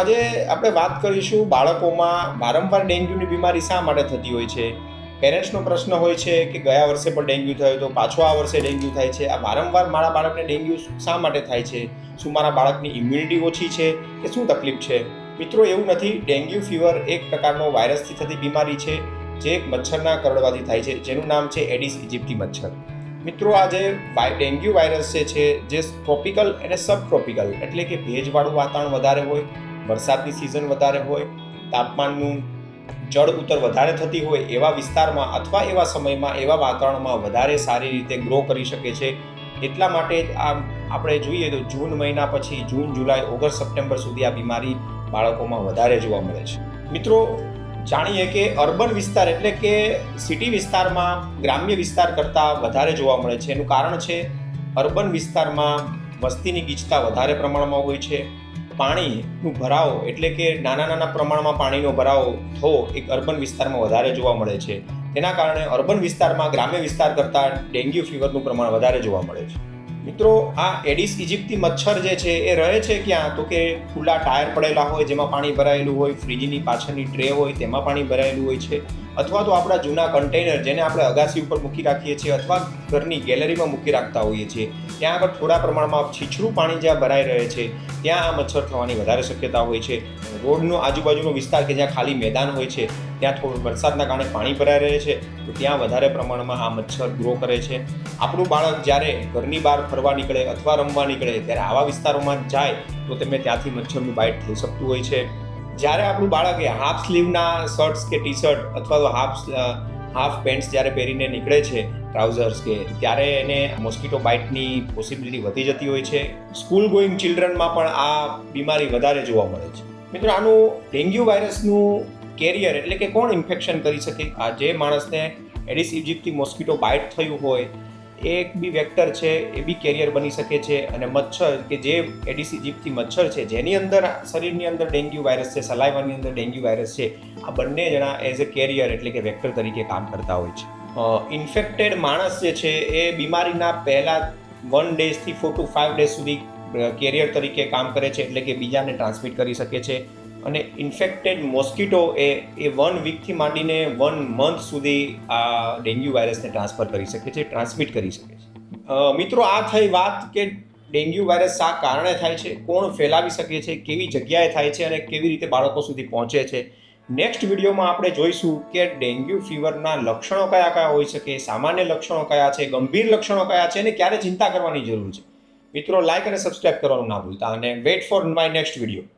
આજે આપણે વાત કરીશું બાળકોમાં વારંવાર ડેન્ગ્યુની બીમારી શા માટે થતી હોય છે? પેરેન્ટ્સનો પ્રશ્ન હોય છે કે ગયા વર્ષે પણ ડેન્ગ્યુ થયો તો પાછો આ વર્ષે ડેન્ગ્યુ થાય છે? આ વારંવાર મારા બાળકને ડેન્ગ્યુ શા માટે થાય છે? શું મારા બાળકની ઇમ્યુનિટી ઓછી છે કે શું તકલીફ છે? મિત્રો, એવું નથી. ડેન્ગ્યુ ફીવર એક પ્રકારનો વાયરસથી થતી બીમારી છે જે એક મચ્છરના કરડવાથી થાય છે, જેનું નામ છે એડિસ ઇજિપ્તી મચ્છર. મિત્રો, આ જે ડેન્ગ્યુ વાયરસ છે, જે ટ્રોપિકલ અને સબ ટ્રોપિકલ એટલે કે ભેજવાળું વાતાવરણ વધારે હોય વરસાદની સિઝન વધારે હોય, તાપમાનનું જળ ઉતર વધારે થતી હોય એવા વિસ્તારમાં અથવા એવા સમયમાં, એવા વાતાવરણમાં વધારે સારી રીતે ગ્રો કરી શકે છે. એટલા માટે જ આ આપણે જોઈએ તો જૂન મહિના પછી જૂન, જુલાઈ, ઓગસ્ટ, સપ્ટેમ્બર સુધી આ બીમારી બાળકોમાં વધારે જોવા મળે છે. મિત્રો, જાણીએ કે અર્બન વિસ્તાર એટલે કે સિટી વિસ્તારમાં, ગ્રામ્ય વિસ્તાર કરતાં વધારે જોવા મળે છે. એનું કારણ છે, અર્બન વિસ્તારમાં વસ્તીની ગીચતા વધારે પ્રમાણમાં હોય છે. પાણીનું ભરાવો એટલે કે નાના નાના પ્રમાણમાં પાણીનો ભરાવો થવો એક અર્બન વિસ્તારમાં વધારે જોવા મળે છે. તેના કારણે અર્બન વિસ્તારમાં ગ્રામ્ય વિસ્તાર કરતાં ડેન્ગ્યુ ફીવરનું પ્રમાણ વધારે જોવા મળે છે. મિત્રો, આ એડિસ ઇજિપ્તી મચ્છર જે છે, એ રહે છે ક્યાં? તો કે ખુલ્લા ટાયર પડેલા હોય, જેમાં પાણી ભરાયેલું હોય, ફ્રીજની પાછળની ટ્રે હોય, તેમાં પાણી ભરાયેલું હોય છે. અથવા તો આપણા જૂના કન્ટેનર, જેને આપણે અગાસી ઉપર મૂકી રાખીએ છીએ, અથવા ઘરની ગેલેરીમાં મૂકી રાખતા હોઈએ છીએ. ત્યાં આગળ થોડા પ્રમાણમાં છીછરું પાણી જ્યાં ભરાઈ રહે છે, ત્યાં આ મચ્છર થવાની વધારે શક્યતા હોય છે. રોડનો આજુબાજુનો વિસ્તાર કે જ્યાં ખાલી મેદાન હોય છે ત્યાં થોડું વરસાદના કારણે પાણી ભરાઈ રહે છે, તો ત્યાં વધારે પ્રમાણમાં આ મચ્છર ગ્રો કરે છે. આપણું બાળક જ્યારે ઘરની બહાર ફરવા નીકળે અથવા રમવા નીકળે ત્યારે આવા વિસ્તારોમાં જાય, તો તેમને ત્યાંથી મચ્છરનું બાઇટ થઈ શકતું હોય છે. જ્યારે આપણું બાળક એ હાફ સ્લીવના શર્ટ્સ કે ટી શર્ટ અથવા તો હાફ હાફ પેન્ટ્સ જ્યારે પહેરીને નીકળે છે ટ્રાઉઝર્સ કે, ત્યારે એને મોસ્કીટો બાઇટની પોસિબિલિટી વધી જતી હોય છે. સ્કૂલ ગોઈંગ ચિલ્ડ્રનમાં પણ આ બીમારી વધારે જોવા મળે છે. મિત્રો, આનું ડેન્ગ્યુ વાયરસનું કેરિયર એટલે કે કોણ ઇન્ફેક્શન કરી શકે? આ જે માણસને એડિસ ઇજિપ્તી મોસ્કીટો બાઇટ થયું હોય એ એક બી વેક્ટર છે, એ બી કેરિયર બની શકે છે અને મચ્છર કે જે એડિસ ઇજિપ્તી મચ્છર છે, જેની અંદર શરીરની અંદર ડેન્ગ્યુ વાયરસ છે સલાઈવાની અંદર ડેન્ગ્યુ વાયરસ છે, આ બંને જણા એઝ અ કેરિયર એટલે કે વેક્ટર તરીકે કામ કરતા હોય છે. ઇન્ફેક્ટેડ માણસ જે છે, એ બીમારીના પહેલાં વન ડેઝથી ફોર ટુ ફાઇવ ડેઝ સુધી કેરિયર તરીકે કામ કરે છે એટલે કે બીજાને ટ્રાન્સમિટ કરી શકે છે. અને ઇન્ફેક્ટેડ મોસ્કીટો એ એ વન વીકથી માંડીને વન મંથ સુધી આ ડેન્ગ્યુ વાયરસને ટ્રાન્સફર કરી શકે છે ટ્રાન્સમિટ કરી શકે છે. મિત્રો, આ થઈ વાત કે ડેન્ગ્યુ વાયરસ શા કારણે થાય છે, કોણ ફેલાવી શકે છે, કેવી જગ્યાએ થાય છે અને કેવી રીતે બાળકો સુધી પહોંચે છે નેક્સ્ટ વિડીયોમાં આપણે જોઈશું કે ડેન્ગ્યુ ફીવરના લક્ષણો કયા કયા હોઈ શકે, સામાન્ય લક્ષણો કયા છે, ગંભીર લક્ષણો કયા છે અને ક્યારે ચિંતા કરવાની જરૂર છે. મિત્રો લાઇક અને સબસ્ક્રાઇબ કરવાનું ના ભૂલતા અને wait for my next video